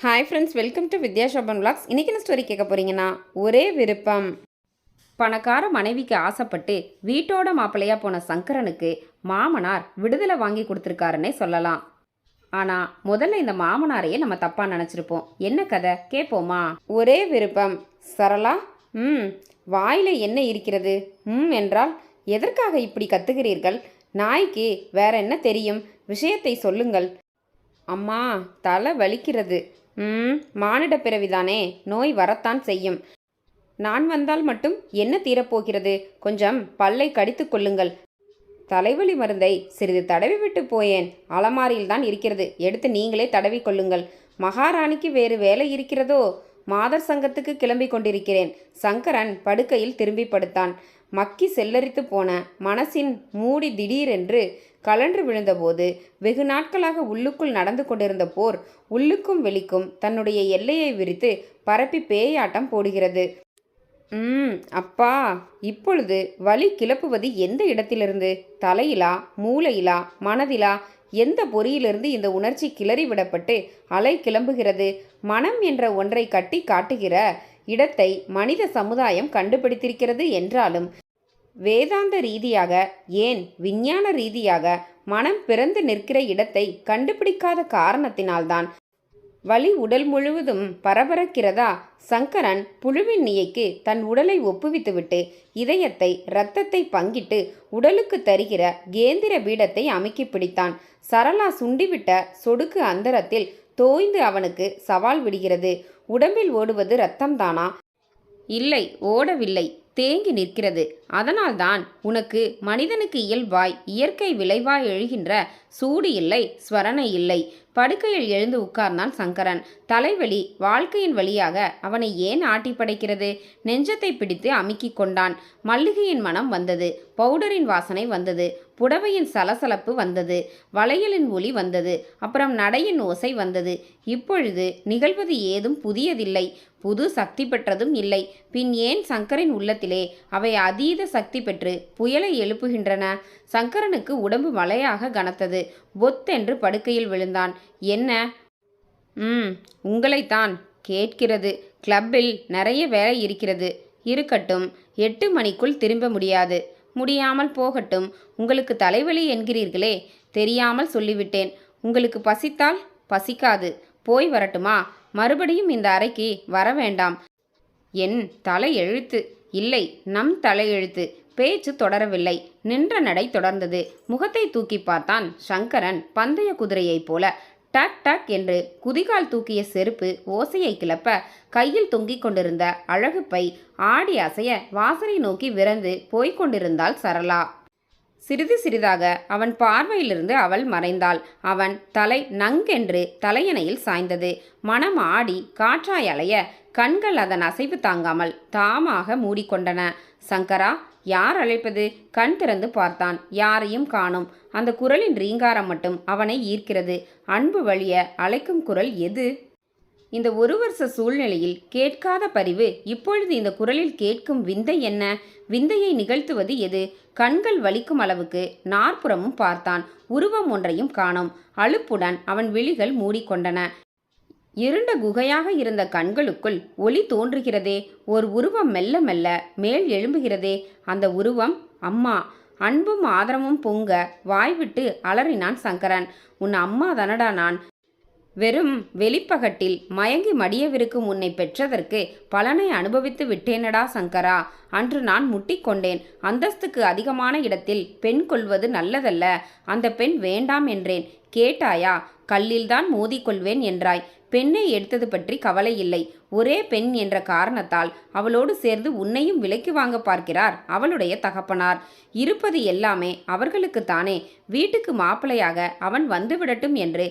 Hi friends welcome to Vidya Shoban vlogs. இன்னைக்கு என்ன story கேட்க போறீங்கன்னா ஒரே விருப்பம். பணக்கார மனைவிக்கு ஆசைப்பட்டு வீட்டோட மாப்பிள்ளையாக போன சங்கரனுக்கு மாமனார் விடுதலை வாங்கி கொடுத்துருக்காருன்னே சொல்லலாம். ஆனால் முதல்ல இந்த மாமனாரையே நம்ம தப்பாக நினச்சிருப்போம். என்ன கதை? கேட்போமா ஒரே விருப்பம். சரளா ம் வாயில் என்ன இருக்கிறது? ம் என்றால் எதற்காக இப்படி கத்துகிறீர்கள்? நாய்க்கு வேற என்ன தெரியும்? விஷயத்தை சொல்லுங்கள். அம்மா தலை வலிக்கிறது. ம் மானிட பிறவிதானே. நோய் வரத்தான் செய்யும். நான் வந்தால் மட்டும் என்ன தீரப்போகிறது? கொஞ்சம் பல்லை கடித்து கொள்ளுங்கள். தலைவலி மருந்தை சிறிது தடவி விட்டு போயேன். அலமாரியில் தான் இருக்கிறது. எடுத்து நீங்களே தடவி கொள்ளுங்கள். மகாராணிக்கு வேறு வேலை இருக்கிறதோ? மாதர் சங்கத்துக்கு கிளம்பி கொண்டிருக்கிறேன். சங்கரன் படுக்கையில் திரும்பி படுத்தான். மக்கி செல்லரித்து போன மனசின் மூடி திடீரென்று கலன்று விழுந்தபோது வெகு நாட்களாக உள்ளுக்குள் நடந்து கொண்டிருந்த போர் உள்ளுக்கும் வெளிக்கும் தன்னுடைய எல்லையை விரித்து பரப்பி பேயாட்டம் போடுகிறது. ம் அப்பா இப்பொழுது வலி கிளப்புவது எந்த இடத்திலிருந்து? தலையிலா மூளையிலா மனதிலா? எந்த பொறியிலிருந்து இந்த உணர்ச்சி கிளறி விடப்பட்டு அலை கிளம்புகிறது? மனம் என்ற ஒன்றை கட்டி காட்டுகிற இடத்தை மனித சமுதாயம் கண்டுபிடித்திருக்கிறது என்றாலும் வேதாந்த ரீதியாக ஏன் விஞ்ஞான ரீதியாக மனம் பிறந்து நிற்கிற இடத்தை கண்டுபிடிக்காத காரணத்தினால்தான் வலி உடல் முழுவதும் பரபரக்கிறதா? சங்கரன் புழுவின் நியைக்கு தன் உடலை ஒப்புவித்துவிட்டு இதயத்தை இரத்தத்தை பங்கிட்டு உடலுக்கு தருகிற கேந்திர பீடத்தை அமைக்கி பிடித்தான். சரளா சுண்டிவிட்ட சொடுக்கு அந்தரத்தில் தோய்ந்து அவனுக்கு சவால் விடுகிறது. உடம்பில் ஓடுவது ரத்தம்தானா இல்லை ஓடவில்லை. தேங்கி நிற்கிறது. அதனால்தான் உனக்கு மனிதனுக்கு இயல்பாய் இயற்கை விளைவாய் எழுகின்ற சூடு இல்லை ஸ்வரணை இல்லை. படுக்கையில் எழுந்து உட்கார்ந்தான் சங்கரன். தலைவலி வாழ்க்கையின் வழியாக அவனை ஏன் ஆட்டி படைக்கிறது? நெஞ்சத்தை பிடித்து அமுக்கிக் கொண்டான். மல்லிகையின் மனம் வந்தது. பவுடரின் வாசனை வந்தது. புடவையின் சலசலப்பு வந்தது. வளையலின் ஒளி வந்தது. அப்புறம் நடையின் ஓசை வந்தது. இப்பொழுது நிகழ்வது ஏதும் புதியதில்லை. புது சக்தி பெற்றதும் இல்லை. பின் ஏன் சங்கரின் உள்ளத்திலே அவை அதீத சக்தி பெற்று புயலை எழுப்புகின்றன? சங்கரனுக்கு உடம்பு மலையாக கனத்தது. பொத்தென்று படுக்கையில் விழுந்தான். என்ன? ம் உங்களைத்தான் கேட்கிறது. கிளப்பில் நிறைய வேலை இருக்கிறது. இருக்கட்டும் எட்டு மணிக்குள் திரும்ப முடியாது. முடியாமல் போகட்டும். உங்களுக்கு தலைவலி என்கிறீர்களே. தெரியாமல் சொல்லிவிட்டேன். உங்களுக்கு பசித்தால் பசிக்காது. போய் வரட்டுமா? மறுபடியும் இந்த அறைக்கு வர வேண்டாம். என் தலையெழுத்து இல்லை நம் தலையெழுத்து பேச்சு தொடரவில்லை. நின்ற நடை தொடர்ந்தது. முகத்தை தூக்கி பார்த்தான் சங்கரன் பந்தய குதிரையைப் போல. டக் டக் என்று குதிகால் தூக்கிய செருப்பு ஓசையை கிளப்ப கையில் தொங்கிக் கொண்டிருந்த அழகு பை ஆடி அசைய வாசலை நோக்கி விரைந்து போய்க் கொண்டிருந்தாள் சரளா. சிறிது சிறிதாக அவன் பார்வையிலிருந்து அவள் மறைந்தாள். அவன் தலை நங்கென்று தலையணையில் சாய்ந்தது. மனம் ஆடி காற்றாய் அலைய கண்கள் அதன் அசைவு தாங்காமல் தாமாக மூடிக்கொண்டன. சங்கரா யார் அழைப்பது? கண் திறந்து பார்த்தான். யாரையும் காணும். அந்த குரலின் ரீங்காரம் மட்டும் அவனை ஈர்க்கிறது. அன்பு வழிய அழைக்கும் குரல் எது? இந்த ஒரு வருஷ சூழ்நிலையில் கேட்காத பரிவு. இப்பொழுது இந்த குரலில் கேட்கும் விந்தை என்ன? விந்தையை நிகழ்த்துவது எது? கண்கள் வலிக்கும் அளவுக்கு நாற்புறமும் பார்த்தான். உருவம் ஒன்றையும் காணும். அலுப்புடன் அவன் விழிகள் மூடிக்கொண்டன. இருண்ட குகையாக இருந்த கண்களுக்குள் ஒளி தோன்றுகிறதே. ஒரு உருவம் மெல்ல மெல்ல மேல் எழும்புகிறதே. அந்த உருவம் அம்மா. அன்பும் ஆதரவும் பொங்க வாய்விட்டு அலறினான் சங்கரன். உன் அம்மா தானடா நான். வெறும் வெளிப்பகட்டில் மயங்கி மடியவிருக்கும் உன்னை பெற்றதற்கு பலனை அனுபவித்து விட்டேனடா சங்கரா. அன்று நான் முட்டிக்கொண்டேன் அந்தஸ்துக்கு அதிகமான இடத்தில் பெண் கொள்வது நல்லதல்ல. அந்த பெண் வேண்டாம் என்றேன். கேட்டாயா? கல்லில்தான் மோதிக்கொள்வேன் என்றாய். பெண்ணை எடுத்தது பற்றி கவலை இல்லை. ஒரே பெண் என்ற காரணத்தால் அவளோடு சேர்ந்து உன்னையும் விலைக்கு வாங்க பார்க்கிறார் அவளுடைய தகப்பனார். இருப்பது எல்லாமே அவர்களுக்குத்தானே. வீட்டுக்கு மாப்பிளையாக அவன் வந்துவிடட்டும் என்று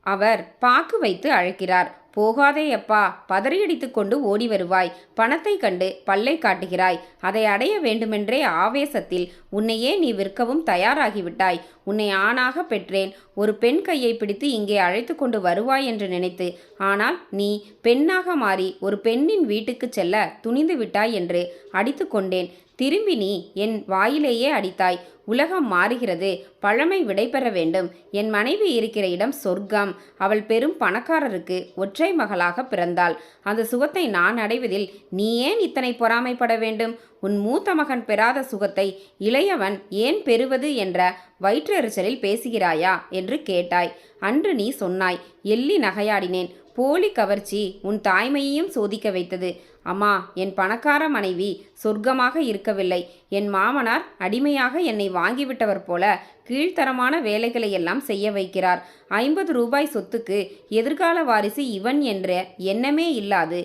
அவர் பாக்கு வைத்து அழைக்கிறார். போகாதே அப்பா பதறியடித்து கொண்டு ஓடி வருவாய். பணத்தை கண்டு பல்லை காட்டுகிறாய். அதை அடைய வேண்டுமென்றே ஆவேசத்தில் உன்னையே நீ விற்கவும் தயாராகிவிட்டாய். உன்னை ஆணாக பெற்றேன். ஒரு பெண் கையை பிடித்து இங்கே அழைத்து கொண்டு வருவாய் என்று நினைத்து ஆனால் நீ பெண்ணாக மாறி ஒரு பெண்ணின் வீட்டுக்கு செல்ல துணிந்து விட்டாய் என்று அடித்து கொண்டேன். திரும்பி நீ என் வாயிலேயே அடித்தாய். உலகம் மாறுகிறது. பழமை விடைபெற வேண்டும். என் மனைவி இருக்கிற இடம் சொர்க்கம். அவள் பெரும் பணக்காரருக்கு ஒற்றை மகளாக பிறந்தாள். அந்த சுகத்தை நான் அடைவதில் நீ ஏன் இத்தனை பொறாமைப்பட வேண்டும்? உன் மூத்த மகன் பெறாத சுகத்தை இளையவன் ஏன் பெறுவது என்ற வயிற்றெரிச்சலில் பேசுகிறாயா? என்று கேட்டாய். அன்று நீ சொன்னாய் எள்ளி நகையாடினேன். போலி கவர்ச்சி உன் தாய்மையையும் சோதிக்க வைத்தது. அம்மா என் பணக்கார மனைவி சொர்க்கமாக இருக்கவில்லை. என் மாமனார் அடிமையாக என்னை வாங்கிவிட்டவர் போல கீழ்த்தரமான வேலைகளை எல்லாம் செய்ய வைக்கிறார். ஐம்பது ரூபாய் சொத்துக்கு எதிர்கால வாரிசு இவன் என்ற எண்ணமே இல்லாது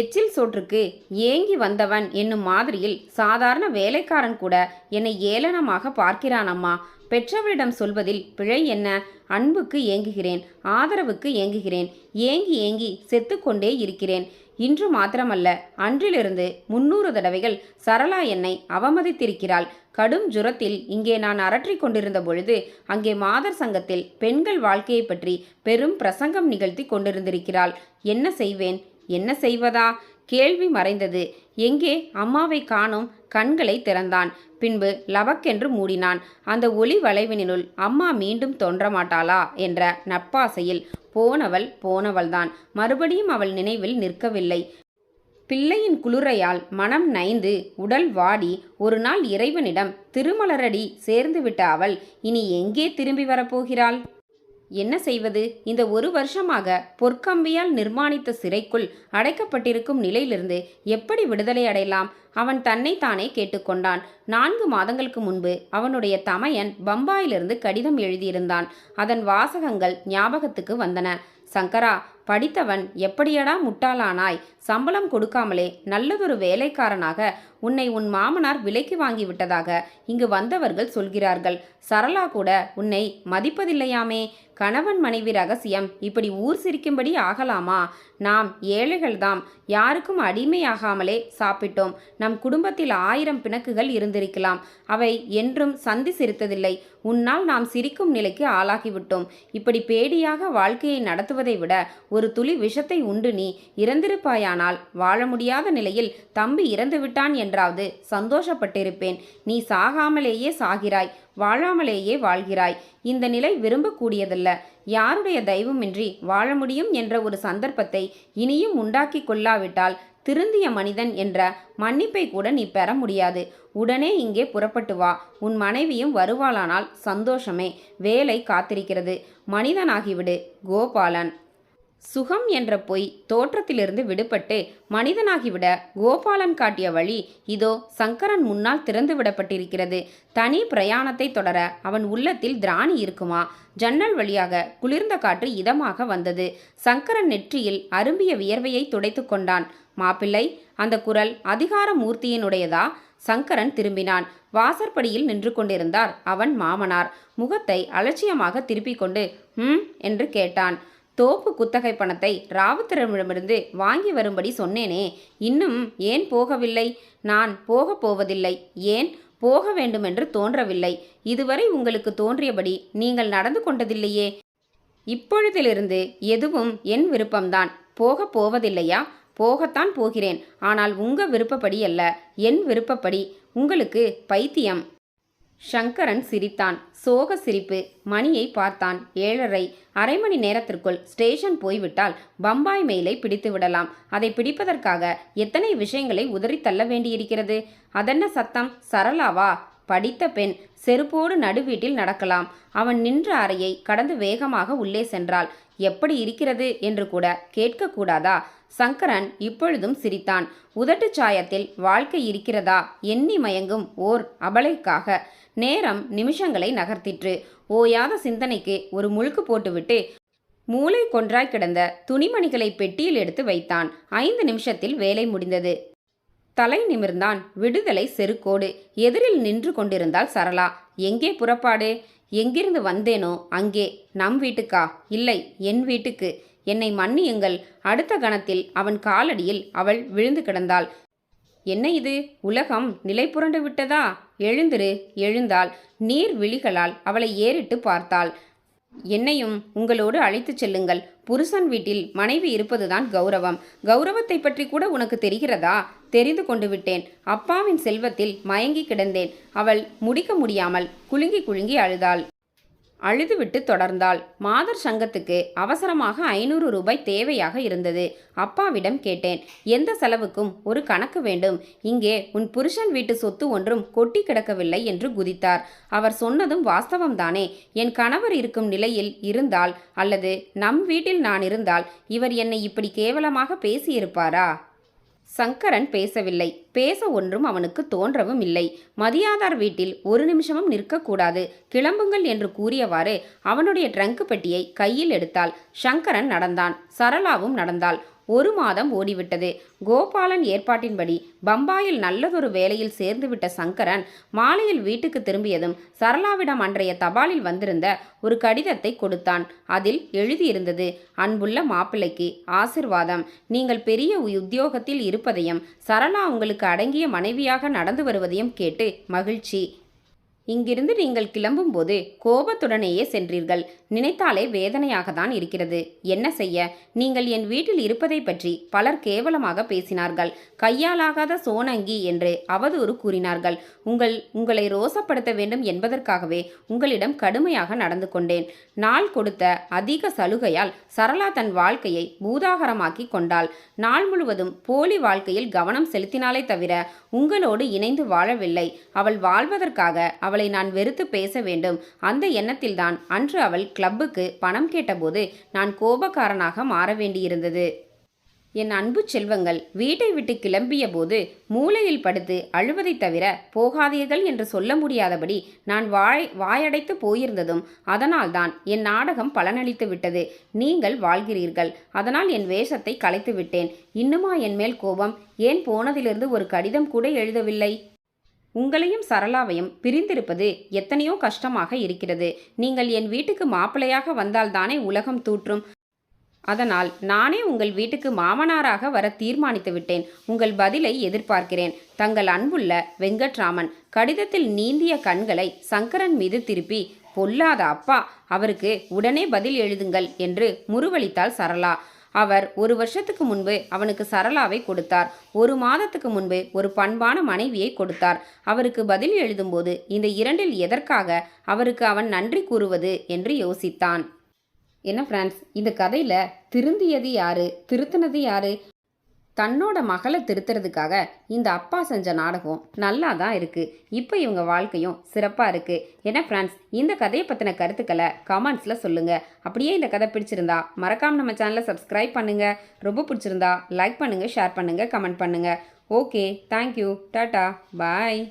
எச்சில் சோற்றுக்கு ஏங்கி வந்தவன் என்னும் மாதிரியில் சாதாரண வேலைக்காரன் கூட என்னை ஏளனமாக பார்க்கிறான் அம்மா பெற்றவரிடம் சொல்வதில் பிழை என்ன? அன்புக்கு ஏங்குகிறேன் ஆதரவுக்கு ஏங்குகிறேன் ஏங்கி ஏங்கி செத்துக்கொண்டே இருக்கிறேன். இன்று மாத்திரமல்ல அன்றிலிருந்து முன்னூறு தடவைகள் சரளா என்னை அவமதித்திருக்கிறாள். கடும் ஜுரத்தில் இங்கே நான் அரற்றிக் கொண்டிருந்த பொழுது அங்கே மாதர் சங்கத்தில் பெண்கள் வாழ்க்கையை பற்றி பெரும் பிரசங்கம் நிகழ்த்தி கொண்டிருந்திருக்கிறாள். என்ன செய்வேன்? என்ன செய்வதா? கேள்வி மறைந்தது. எங்கே? அம்மாவை காணும் கண்களை திறந்தான். பின்பு லபக்கென்று மூடினான். அந்த ஒளி வளைவினுள் அம்மா மீண்டும் தோன்றமாட்டாளா என்ற நட்பாசையில் போனவள் போனவள்தான். மறுபடியும் அவள் நினைவில் நிற்கவில்லை. பிள்ளையின் குளிரையால் மனம் நைந்து உடல் வாடி ஒரு நாள் இறைவனிடம் திருமலரடி சேர்ந்துவிட்ட அவள் இனி எங்கே திரும்பி வரப்போகிறாள்? என்ன செய்வது? இந்த ஒரு வருஷமாக பொற்கம்பியால் நிர்மாணித்த சிறைக்குள் அடைக்கப்பட்டிருக்கும் நிலையிலிருந்து எப்படி விடுதலை அடையலாம்? அவன் தன்னைத்தானே கேட்டுக்கொண்டான். நான்கு மாதங்களுக்கு முன்பு அவனுடைய தமையன் பம்பாயிலிருந்து கடிதம் எழுதியிருந்தான். அதன் வாசகங்கள் ஞாபகத்துக்கு வந்தன. சங்கரா படித்தவன் எப்படியடா முட்டாளானாய்? சம்பளம் கொடுக்காமலே நல்லதொரு வேலைக்காரனாக உன்னை உன் மாமனார் விலைக்கு வாங்கி விட்டதாக இங்கு வந்தவர்கள் சொல்கிறார்கள். சரளா கூட உன்னை மதிப்பதில்லையாமே? கணவன் மனைவி ரகசியம் இப்படி ஊர் சிரிக்கும்படி ஆகலாமா? நாம் ஏழைகள்தாம் யாருக்கும் அடிமையாகாமலே சாப்பிட்டோம். நம் குடும்பத்தில் ஆயிரம் பிணக்குகள் இருந்திருக்கலாம். அவை என்றும் சந்தி சிரித்ததில்லை. உன்னால் நாம் சிரிக்கும் நிலைக்கு ஆளாகிவிட்டோம். இப்படி பேடியாக வாழ்க்கையை நடத்துவதை விட ஒரு ஒரு துளி விஷத்தை உண்டு நீ. இறந்திருப்பாயானால் வாழ முடியாத நிலையில் தம்பி இறந்து விட்டான் என்றாவது சந்தோஷப்பட்டிருப்பேன். நீ சாகாமலேயே சாகிறாய் வாழாமலேயே வாழ்கிறாய். இந்த நிலை விரும்பக்கூடியதல்ல. யாருடைய தெய்வமின்றி வாழ முடியும் என்ற ஒரு சந்தர்ப்பத்தை இனியும் உண்டாக்கி கொள்ளாவிட்டால் திருந்திய மனிதன் என்ற மன்னிப்பை கூட நீ பெற முடியாது. உடனே இங்கே புறப்பட்டு வா. உன் மனைவியும் வருவாளானால் சந்தோஷமே. வேலை காத்திருக்கிறது. மனிதனாகிவிடு கோபாலன். சுகம் என்ற பொய் தோற்றத்திலிருந்து விடுபட்டு மனிதனாகிவிட கோபாலன் காட்டிய வழி இதோ சங்கரன் முன்னால் திறந்து விடப்பட்டிருக்கிறது தனி பிரயாணத்தை தொடர அவன் உள்ளத்தில் திராணி இருக்குமா? ஜன்னல் வழியாக குளிர்ந்த காற்று இதமாக வந்தது. சங்கரன் நெற்றியில் அரும்பிய வியர்வையை துடைத்து கொண்டான். மாப்பிள்ளை அந்த குரல் அதிகார மூர்த்தியினுடையதா சங்கரன் திரும்பினான். வாசற்படியில் நின்று கொண்டிருந்தார் அவன் மாமனார். முகத்தை அலட்சியமாக திருப்பிக் கொண்டு ம் என்று கேட்டான். தோப்பு குத்தகை பணத்தை ராவுத்தரமிடமிருந்து வாங்கி வரும்படி சொன்னேனே. இன்னும் ஏன் போகவில்லை? நான் போகப் போவதில்லை. ஏன்? போக வேண்டுமென்று தோன்றவில்லை. இதுவரை உங்களுக்கு தோன்றியபடி நீங்கள் நடந்து கொண்டதில்லையே. இப்பொழுதிலிருந்து எதுவும் என் விருப்பம்தான். போகப் போவதில்லையா? போகத்தான் போகிறேன். ஆனால் உங்க விருப்பப்படி அல்ல. என் விருப்பப்படி உங்களுக்கு பைத்தியம். சங்கரன் சிரித்தான். சோக சிரிப்பு. மணியை பார்த்தான். ஏழரை. அரை மணி நேரத்திற்குள் ஸ்டேஷன் போய்விட்டால் பம்பாய் மெயிலை பிடித்து விடலாம். அதை பிடிப்பதற்காக எத்தனை விஷயங்களை உதறி தள்ள வேண்டியிருக்கிறது? அதென்ன சத்தம்? சரளாவா? படித்த பெண் செருப்போடு நடுவீட்டில் நடக்கலாம். அவன் நின்ற அறையை கடந்து வேகமாக உள்ளே சென்றாள். எப்படி இருக்கிறது? என்று கூட கேட்கக்கூடாதா? சங்கரன் இப்பொழுதும் சிரித்தான். உதட்டு சாயத்தில் வாழ்க்கை இருக்கிறதா? எண்ணி மயங்கும் ஓர் அபலைக்காக. நேரம் நிமிஷங்களை நகர்த்திற்று. ஓயாத சிந்தனைக்கு ஒரு முழுக்கு போட்டுவிட்டு மூளை கொன்றாய் கிடந்த துணிமணிகளை பெட்டியில் எடுத்து வைத்தான். ஐந்து நிமிஷத்தில் வேலை முடிந்தது. தலை நிமிர்ந்தான். விடுதலை செருக்கோடு. எதிரில் நின்று கொண்டிருந்தாள் சரளா. எங்கே புறப்பாடு? எங்கிருந்து வந்தேனோ? அங்கே. நம் வீட்டுக்கா? இல்லை என் வீட்டுக்கு. என்னை மன்னியுங்கள். அடுத்த கணத்தில் அவன் காலடியில் அவள் விழுந்து கிடந்தாள். என்ன இது? உலகம் நிலை புரண்டு விட்டதா? எழுந்திரு. எழுந்தாள். நீர் விழிகளால் அவளை ஏறிட்டு பார்த்தாள். என்னையும் உங்களோடு அழைத்துச் செல்லுங்கள். புருஷன் வீட்டில் மனைவி இருப்பதுதான் கௌரவம். கௌரவத்தை பற்றி கூட உனக்கு தெரிகிறதா? தெரிந்து கொண்டு விட்டேன். அப்பாவின் செல்வத்தில் மயங்கி கிடந்தேன். அவள் முடிக்க முடியாமல் குலுங்கி குலுங்கி அழுதாள். அழுதுவிட்டு தொடர்ந்தாள். மாதர் சங்கத்துக்கு அவசரமாக ஐநூறு ரூபாய் தேவையாக இருந்தது. அப்பாவிடம் கேட்டேன். எந்த செலவுக்கும் ஒரு கணக்கு வேண்டும். இங்கே உன் புருஷன் வீட்டு சொத்து ஒன்றும் கொட்டி கிடக்கவில்லை என்று குதித்தார். அவர் சொன்னதும் வாஸ்தவம்தானே. என் கணவர் இருக்கும் நிலையில் இருந்தால் அல்லது நம் வீட்டில் நான் இருந்தால் இவர் என்னை இப்படி கேவலமாக பேசியிருப்பாரா? சங்கரன் பேசவில்லை. பேச ஒன்றும் அவனுக்கு தோன்றவும் இல்லை. மதியாதார் வீட்டில் ஒரு நிமிஷமும் நிற்கக்கூடாது. கிளம்புங்கள் என்று கூறியவாறு அவனுடைய ட்ரங்க் பெட்டியை கையில் எடுத்தாள். சங்கரன் நடந்தான். சரளாவும் நடந்தாள். ஒரு மாதம் ஓடிவிட்டது. கோபாலன் ஏற்பாட்டின்படி பம்பாயில் நல்லதொரு வேலையில் சேர்ந்துவிட்ட சங்கரன் மாலையில் வீட்டுக்கு திரும்பியதும் சரளாவிடம் அன்றைய தபாலில் வந்திருந்த ஒரு கடிதத்தை கொடுத்தான். அதில் எழுதியிருந்தது அன்புள்ள மாப்பிள்ளைக்கு ஆசிர்வாதம். நீங்கள் பெரிய உத்தியோகத்தில் இருப்பதையும் சரளா உங்களுக்கு அடங்கிய மனைவியாக நடந்து வருவதையும் கேட்டு மகிழ்ச்சி. இங்கிருந்து நீங்கள் கிளம்பும்போது கோபத்துடனேயே சென்றீர்கள். நினைத்தாலே வேதனையாக தான் இருக்கிறது. என்ன செய்ய? நீங்கள் என் வீட்டில் இருப்பதை பற்றி பலர் கேவலமாக பேசினார்கள். கையாலாகாத சோனங்கி என்று அவதூறு கூறினார்கள். உங்கள் உங்களை ரோசப்படுத்த வேண்டும் என்பதற்காகவே உங்களிடம் கடுமையாக நடந்து கொண்டேன். நாள் கொடுத்த அதிக சலுகையால் சரளா தன் வாழ்க்கையை பூதாகரமாக்கி கொண்டாள். நாள் முழுவதும் போலி வாழ்க்கையில் கவனம் செலுத்தினாலே தவிர உங்களோடு இணைந்து வாழவில்லை. அவள் வாழ்வதற்காக அவளை நான் வெறுத்து பேச வேண்டும். அந்த எண்ணத்தில்தான் அன்று அவள் கிளப்புக்கு பணம் கேட்டபோது நான் கோபக்காரனாக மாற வேண்டியிருந்தது. என் அன்பு செல்வங்கள் வீட்டை விட்டு கிளம்பிய போது மூலையில் படுத்து அழுவதைத் தவிர போகாதீர்கள் என்று சொல்ல முடியாதபடி நான் வாய் வாயடைத்து போயிருந்ததும் அதனால்தான் என் நாடகம் பலனளித்து விட்டது. நீங்கள் வாழ்கிறீர்கள். அதனால் என் வேஷத்தை கலைத்து விட்டேன் இன்னுமா என் மேல் கோபம்? ஏன் போனதிலிருந்து ஒரு கடிதம் கூட எழுதவில்லை? உங்களையும் சரளாவையும் பிரிந்திருப்பது எத்தனையோ கஷ்டமாக இருக்கிறது. நீங்கள் என் வீட்டுக்கு மாப்பிள்ளையாக வந்தால்தானே உலகம் தூற்றும். அதனால் நானே உங்கள் வீட்டுக்கு மாமனாராக வர தீர்மானித்து விட்டேன். உங்கள் பதிலை எதிர்பார்க்கிறேன். தங்கள் அன்புள்ள வெங்கட்ராமன் கடிதத்தில் நீந்திய கண்களை சங்கரன் மீது திருப்பி பொல்லாத அப்பா அவருக்கு உடனே பதில் எழுதுங்கள் என்று முறுவலித்தாள் சரளா. அவர் ஒரு வருஷத்துக்கு முன்பு அவனுக்கு சரளாவை கொடுத்தார். ஒரு மாதத்துக்கு முன்பு ஒரு பண்பான மனைவியை கொடுத்தார். அவருக்கு பதில் எழுதும்போது இந்த இரண்டில் எதற்காக அவருக்கு அவன் நன்றி கூறுவது என்று யோசித்தான். என்ன ஃப்ரெண்ட்ஸ் இந்த கதையில் திருந்தியது யாரு திருத்தினது யாரு தன்னோட மகளை திருத்துறதுக்காக இந்த அப்பா செஞ்ச நாடகம் நல்லா தான் இருக்குது இப்போ இவங்க வாழ்க்கையும் சிறப்பாக இருக்குது ஏன்னா ஃப்ரெண்ட்ஸ் இந்த கதையை பற்றின கருத்துக்களை கமெண்ட்ஸில் சொல்லுங்கள் அப்படியே இந்த கதை பிடிச்சிருந்தா மறக்காமல் நம்ம சேனலை சப்ஸ்கிரைப் பண்ணுங்கள் ரொம்ப பிடிச்சிருந்தா லைக் பண்ணுங்கள் ஷேர் பண்ணுங்கள் கமெண்ட் பண்ணுங்கள் ஓகே தேங்க்யூ டாட்டா பாய்